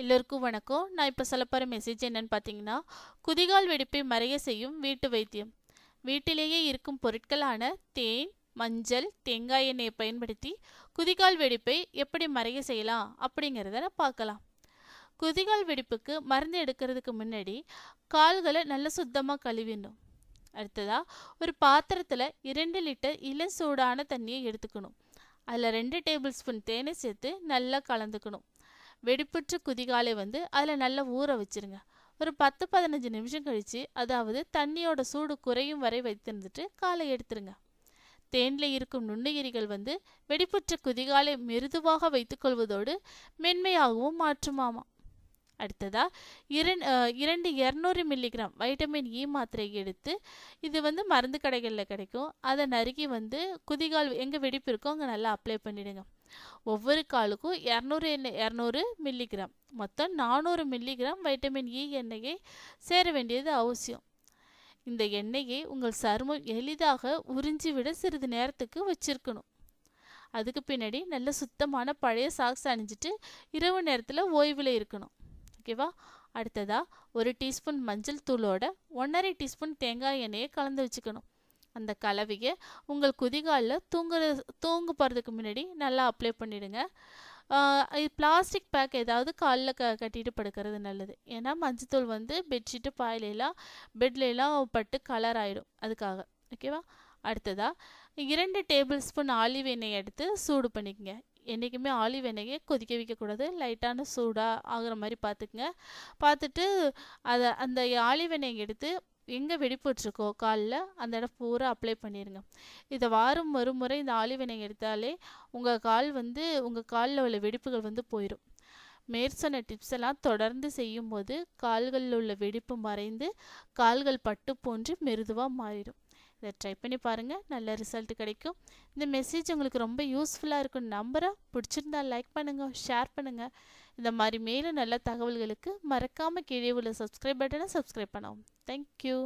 எல்லோருக்கும் வணக்கம். நான் இப்போ சொல்ல போகிற மெசேஜ் என்னன்னு பார்த்தீங்கன்னா குதிகால் வெடிப்பை மறைய செய்யும் வீட்டு வைத்தியம். வீட்டிலேயே இருக்கும் பொருட்களான தேன் மஞ்சள் தேங்காய் எண்ணெயை பயன்படுத்தி குதிகால் வெடிப்பை எப்படி மறைய செய்யலாம் அப்படிங்கிறத நான் பார்க்கலாம். குதிகால் வெடிப்புக்கு மருந்து எடுக்கிறதுக்கு முன்னாடி கால்களை நல்லா சுத்தமாக கழுவிடணும். அடுத்ததாக ஒரு பாத்திரத்தில் இரண்டு லிட்டர் இளம் சூடான தண்ணியை எடுத்துக்கணும். அதில் ரெண்டு டேபிள் ஸ்பூன் தேனை சேர்த்து நல்லா கலந்துக்கணும். வெடிப்புற்ற குதிகாலை வந்து அதில் நல்லா ஊற வச்சிருங்க. ஒரு பத்து பதினஞ்சு நிமிஷம் கழித்து அதாவது தண்ணியோட சூடு குறையும் வரை வைத்திருந்துட்டு காலை எடுத்துருங்க. தேனில் இருக்கும் நுண்ணுயிரிகள் வந்து வெடிப்புற்ற குதிகாலை மிருதுவாக வைத்துக்கொள்வதோடு மென்மையாகவும் மாற்றுமாமா. அடுத்ததா இரண் இரண்டு இரநூறு மில்லிகிராம் வைட்டமின் e இ மாத்திரை எடுத்து இது வந்து மருந்து கடைகளில் கிடைக்கும். அதை நறுக்கி வந்து குதிகால் எங்கே வெடிப்பு இருக்கோ அங்கே நல்லா அப்ளை பண்ணிவிடுங்க ஒவ்வொரு காலுக்கும் இரநூறு எண்ணெய் இரநூறு மில்லிகிராம் மொத்தம் நானூறு மில்லிகிராம் வைட்டமின் இ எண்ணெயை சேர வேண்டியது அவசியம். இந்த எண்ணெயை உங்கள் சருமம் எளிதாக உறிஞ்சிவிட சிறிது நேரத்துக்கு வச்சிருக்கணும். அதுக்கு பின்னாடி நல்ல சுத்தமான பழைய சாக்ஸ் அணிஞ்சிட்டு இரவு நேரத்தில் ஓய்வில் இருக்கணும். ஓகேவா அடுத்ததாக ஒரு டீஸ்பூன் மஞ்சள் தூளோட ஒன்றரை டீஸ்பூன் தேங்காய் எண்ணெயை கலந்து வச்சுக்கணும். அந்த கலவையை உங்கள் குதிகாலில் தூங்குற தூங்க போகிறதுக்கு முன்னாடி நல்லா அப்ளை பண்ணிவிடுங்க இது பிளாஸ்டிக் பேக் ஏதாவது காலில் க கட்டிட்டு படுக்கிறது நல்லது. ஏன்னா மஞ்சத்தூள் வந்து பெட்ஷீட்டு பாயிலெல்லாம் பெட்லெலாம் பட்டு கலர் ஆகிடும் அதுக்காக. ஓகேவா அடுத்ததாக இரண்டு டேபிள் ஸ்பூன் ஆலிவ் எண்ணெய் எடுத்து சூடு பண்ணிக்கங்க. என்றைக்குமே ஆலிவ் எண்ணெயை கொதிக்க வைக்கக்கூடாது. லைட்டான சூடாக ஆகிற மாதிரி பார்த்துக்குங்க. பார்த்துட்டு அதை அந்த ஆலிவ் எண்ணெயை எடுத்து எங்கே வெடிப்புட்ருக்கோ காலில் அந்த இடம் பூரா அப்ளை பண்ணிடுங்க இதை வாரம் ஒரு முறை இந்த ஆலிவினை எடுத்தாலே உங்கள் கால் வந்து உங்கள் காலில் உள்ள வெடிப்புகள் வந்து போயிடும் மேற்சொன்ன டிப்ஸ் எல்லாம் தொடர்ந்து செய்யும்போது கால்களில் உள்ள வெடிப்பு மறைந்து கால்கள் பட்டு போன்று மெருதுவாக மாறிடும். இதை ட்ரை பண்ணி பாருங்கள் நல்ல ரிசல்ட் கிடைக்கும். இந்த மெசேஜ் உங்களுக்கு ரொம்ப யூஸ்ஃபுல்லாக இருக்கும் நம்புகிறேன் பிடிச்சிருந்தா லைக் பண்ணுங்கள் ஷேர் பண்ணுங்கள் இந்த மாதிரி மேலும் நல்ல தகவல்களுக்கு மறக்காமல் கீழே உள்ள சப்ஸ்கிரைப் பட்டனை சப்ஸ்கிரைப் பண்ணவும். தேங்க்யூ